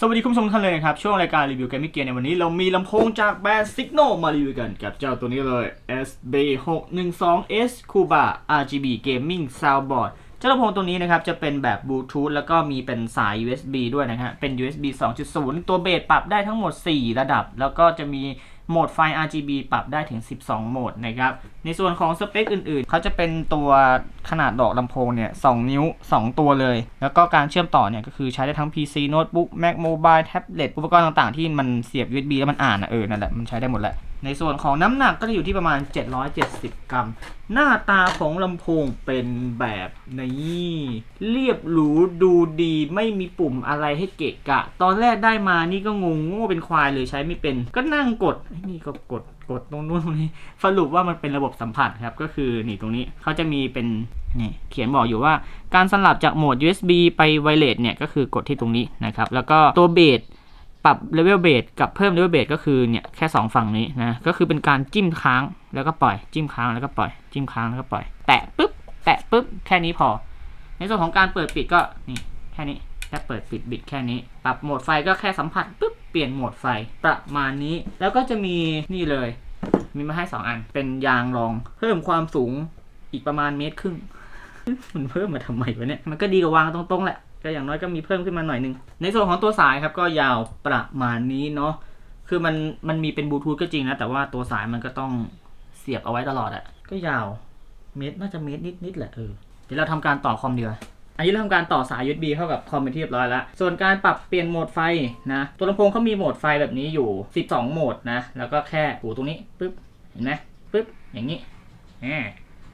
สวัสดีคุณผู้ชมท่านเลยนะครับ ช่วงรายการรีวิวเกมมิ่เกียร์ในวันนี้เรามีลำโพงจากแบรนด์ Signal มารีวิวกันกับเจ้าตัวนี้เลย SB612S Cuba RGB Gaming Soundboard เจ้าลำโพงตัวนี้นะครับ จะเป็นแบบบลูทูธแล้วก็มีเป็นสาย USB ด้วยนะฮะเป็น USB 2.0 ตัวเบสปรับได้ทั้งหมด 4 ระดับ แล้วก็จะมีโหมดไฟ RGB ปรับได้ถึง 12 โหมดนะครับในส่วนของสเปคอื่นๆ เขาจะเป็นตัว ขนาดดอกลำโพงเนี่ย2นิ้ว 2 ตัวเลย แล้วก็การเชื่อมต่อเนี่ยก็คือใช้ได้ทั้ง PC Notebook Mac Mobile Tablet อุปกรณ์ต่างๆ ที่มันเสียบ USB แล้วมันอ่านอะเออนั่นแหละมันใช้ได้หมดแหละ ในส่วนของน้ำหนักก็จะอยู่ที่ประมาณ 770 กรัม หน้าตาของลำโพงเป็นแบบนี้เรียบหรูดูดีไม่มีปุ่มอะไรให้เกะกะ ตอนแรกได้มานี่ก็งงโง่เป็นควายเลยใช้ไม่เป็น ก็นั่งกดนี่ก็กด กดตรงนู้นตรงนี้สรุปว่ามันเป็นระบบสัมผัสครับก็คือนี่ตรงนี้เขาจะมีเป็นนี่เขียนบอกอยู่ว่าการสลับจากโหมด USB ไปไวเลสเนี่ยก็คือกดที่ตรงนี้นะครับแล้วก็ตัวเบสปรับเลเวลเบสกับเพิ่มเลเวลเบสก็คือเนี่ยแค่ 2 ฝั่งนี้นะก็คือเป็นการจิ้มค้างแล้วก็ปล่อยจิ้มค้างแล้วก็ปล่อยจิ้มค้างแล้วก็ปล่อย แตะปุ๊บแตะปุ๊บแค่นี้พอ ในส่วนของการเปิดปิดก็นี่แค่นี้แค่เปิดปิดบิดแค่นี้ ปรับโหมดไฟก็แค่สัมผัสปุ๊บเปลี่ยนโหมดไฟประมาณนี้ แล้วก็จะมีนี่เลย มีมาให้2อัน เป็นยางรอง เพิ่มความสูงอีกประมาณเมตรครึ่ง มันเพิ่มมาทำไมวะเนี่ย มันก็ดีกว่าวางตรงๆแหละ ก็อย่างน้อยก็มีเพิ่มขึ้นมาหน่อยนึง ในส่วนของตัวสายครับก็ยาวประมาณนี้เนาะ คือมันมันมีเป็นบลูทูธก็จริงนะ แต่ว่าตัวสายมันก็ต้องเสียบเอาไว้ตลอดอะ ก็ยาว เมตรน่าจะเมตรนิดๆแหละเออ เดี๋ยวเราทำการต่อคอมดีกว่า อันนี้เราทำการต่อสาย USB เข้ากับคอมเป็นที่เรียบร้อยแล้ว ส่วนการปรับเปลี่ยนโหมดไฟนะ ตัวลำโพงเขามีโหมดไฟแบบนี้อยู่ 12 โหมดนะ แล้วก็แค่หูตรงนี้ปึ๊บ เห็นไหมปึ๊บ อย่างนี้แหม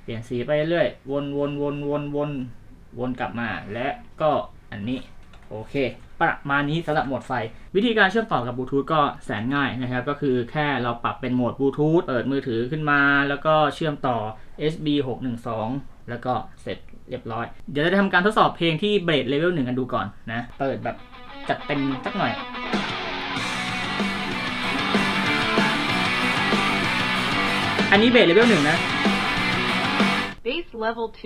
เปลี่ยนสีไปเรื่อยๆวนวนวนวนวนวนกลับมา และก็อันนี้ โอเค ประมาณนี้สำหรับโหมดไฟ วิธีการเชื่อมต่อกับบลูทูธก็แสนง่ายนะครับ ก็คือแค่เราปรับเป็นโหมดบลูทูธเปิดมือถือขึ้นมา แล้วก็เชื่อมต่อ SB 6 1 2แล้วก็เสร็จ เรียบร้อย เดี๋ยวเราจะทำการทดสอบเพลงที่เบสเลเวลหนึ่งกันดูก่อนนะ เปิดแบบจัดเต็มสักหน่อยอันนี้เบสเลเวลหนึ่งนะ Base level 2.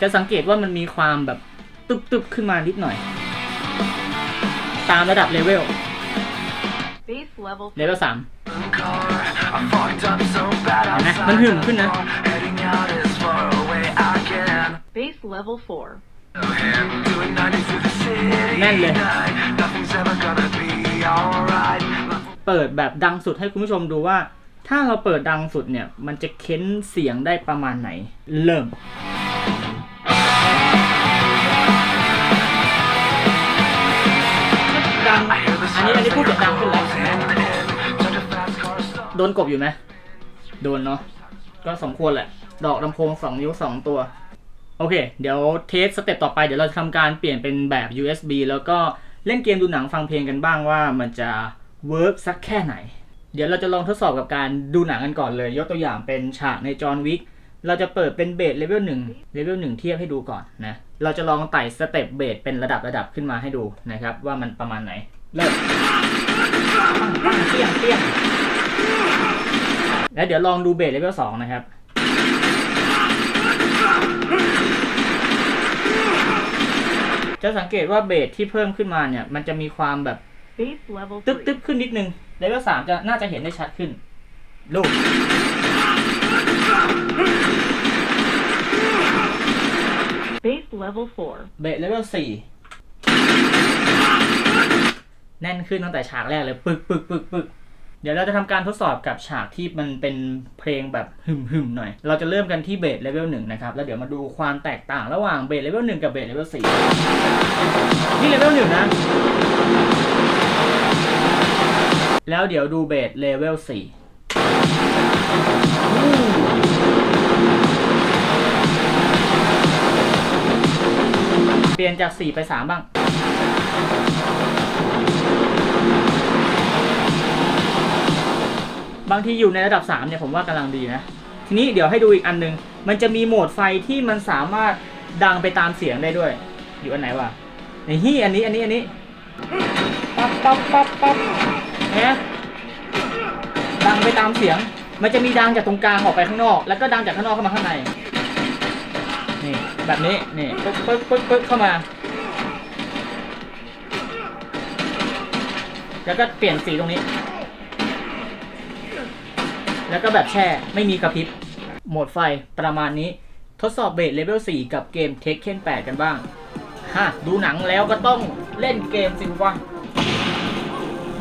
จะสังเกตว่ามันมีความแบบตึบๆขึ้นมานิดหน่อย ตามระดับเลเวล Base level เลเวลสาม I fucked up so bad เห็นไหม outside มันหึมขึ้นนะ Heading out as far away I can Base level 4. Doing 90 through the city แน่นเลย night Nothing's ever gonna be alright เปิดแบบดังสุดให้คุณผู้ชมดูว่า ถ้าเราเปิดดังสุดเนี่ย มันจะเค้นเสียงได้ประมาณไหน เริ่ม ดนกบอยู่ไหมโดนเนาะก็สมควรแหละ ดอกลำโพงสองนิ้วสองตัว โอเค เดี๋ยวเทสสเต็ปต่อไปเดี๋ยวเราจะทำการเปลี่ยนเป็นแบบ USB แล้วก็เล่นเกมดูหนังฟังเพลงกันบ้างว่ามันจะเวิร์กสักแค่ไหน เดี๋ยวเราจะลองทดสอบกับการดูหนังกันก่อนเลย ยกตัวอย่างเป็นฉากในจอห์นวิกเราจะเปิดเป็นเบสเลเวลหนึ่งเลเวลหนึ่งเทียบให้ดูก่อนนะ เราจะลองไต่สเต็ปเบสเป็นระดับระดับขึ้นมาให้ดูนะครับ ว่ามันประมาณไหน เริ่มปั้งเปี้ยงเปี้ยง แล้วเดี๋ยวลองดูเบสเลเวลสองนะครับจะสังเกตว่าเบสที่เพิ่มขึ้นมาเนี่ย มันจะมีความแบบ Base level ตึ๊บ 3. ตึ๊บขึ้นนิดนึงเลเวลสามจะน่าจะเห็นได้ชัดขึ้น ลูก Base level 4. เบสเลเวลสี่แน่นขึ้นตั้งแต่ฉากแรกเลย ปึกปึกปึกปึก เดี๋ยวเราจะทำการทดสอบกับฉากที่มันเป็นเพลงแบบหึมหึมๆหน่อย เราจะเริ่มกันที่เบสเลเวลหนึ่งนะครับ แล้วเดี๋ยวมาดูความแตกต่างระหว่างเบสเลเวลหนึ่งกับเบสเลเวลสี่นี่เลเวลหนึ่งนะ แล้วเดี๋ยวดูเบสเลเวลสี่เปลี่ยนจากสี่ไปสามบ้าง บางทีอยู่ในระดับ3เนี่ยผมว่ากำลังดีนะ ทีนี้เดี๋ยวให้ดูอีกอันหนึง มันจะมีโหมดไฟที่มันสามารถดังไปตามเสียงได้ด้วย อยู่อันไหนวะในี่อันนี้อันนี้อันนี้ปั๊บปั๊บปั๊บปั๊บเนี่ยดังไปตามเสียง มันจะมีดังจากตรงกลางออกไปข้างนอก แล้วก็ดังจากข้างนอกเข้ามาข้างในนี่แบบนี้นี่ปึ๊กปึ๊กปึ๊กปึ๊กเข้ามา แล้วก็เปลี่ยนสีตรงนี้ แล้วก็แบบแช่ไม่มีกระพริบโหมดไฟประมาณนี้ ทดสอบเบสเลเวล 4 กับเกมเทคเคน8 กันบ้างฮะดูหนังแล้วก็ต้องเล่นเกมสิวะ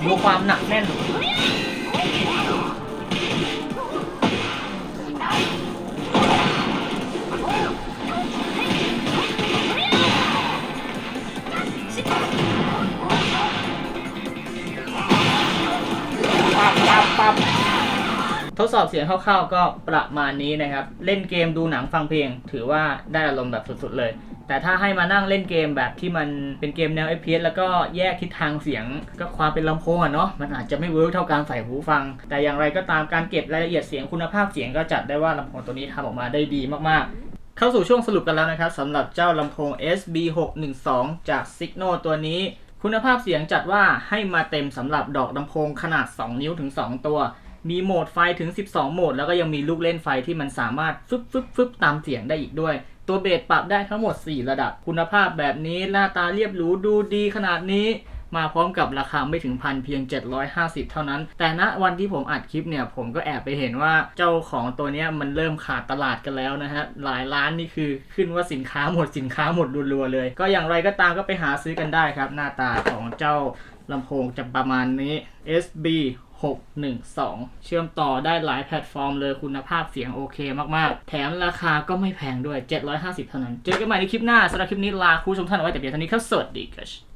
ดูความหนักแน่น ทดสอบเสียงคร่าวๆก็ประมาณนี้นะครับ เล่นเกมดูหนังฟังเพลง ถือว่าได้อารมณ์แบบสุดๆเลย แต่ถ้าให้มานั่งเล่นเกมแบบที่มันเป็นเกมแนว FPS แล้วก็แยกทิศทางเสียงก็ความเป็นลำโพงอะเนาะมันอาจจะไม่เวิร์กเท่าการใส่หูฟัง แต่อย่างไรก็ตามการเก็บรายละเอียดเสียงคุณภาพเสียงก็จัดได้ว่าลำโพงตัวนี้ทำออกมาได้ดีมากๆเข้าสู่ช่วงสรุปกันแล้วนะครับสำหรับเจ้าลำโพง SB612 จาก Signo ตัวนี้ คุณภาพเสียงจัดว่าให้มาเต็มสำหรับดอกลำโพงขนาด 2 นิ้วถึง 2 ตัว มีโหมดไฟถึง 12 โหมด แล้วก็ยังมีลูกเล่นไฟที่มันสามารถฟึบฟึบฟึบตามเสียงได้อีกด้วย ตัวเบสปรับได้ทั้งหมด 4 ระดับ คุณภาพแบบนี้หน้าตาเรียบหรูดูดีขนาดนี้มาพร้อมกับราคาไม่ถึงพันเพียง 750 เท่านั้น แต่ณวันที่ผมอัดคลิปเนี่ย ผมก็แอบไปเห็นว่าเจ้าของตัวนี้มันเริ่มขาดตลาดกันแล้วนะฮะ หลายร้านนี่คือขึ้นว่าสินค้าหมดสินค้าหมดรัวๆเลย ก็อย่างไรก็ตามก็ไปหาซื้อกันได้ครับ หน้าตาของเจ้าลำโพงจะประมาณนี้ SB 612 เชื่อมต่อได้หลายแพลตฟอร์มเลยคุณภาพเสียงโอเคมากๆ แถมราคาก็ไม่แพงด้วย 750 เท่านั้น เจอกันใหม่ในคลิปหน้าสำหรับคลิปนี้ลาคุณผู้ชมท่านเอาไว้แต่เพียงเท่านี้ครับ สวัสดีครับ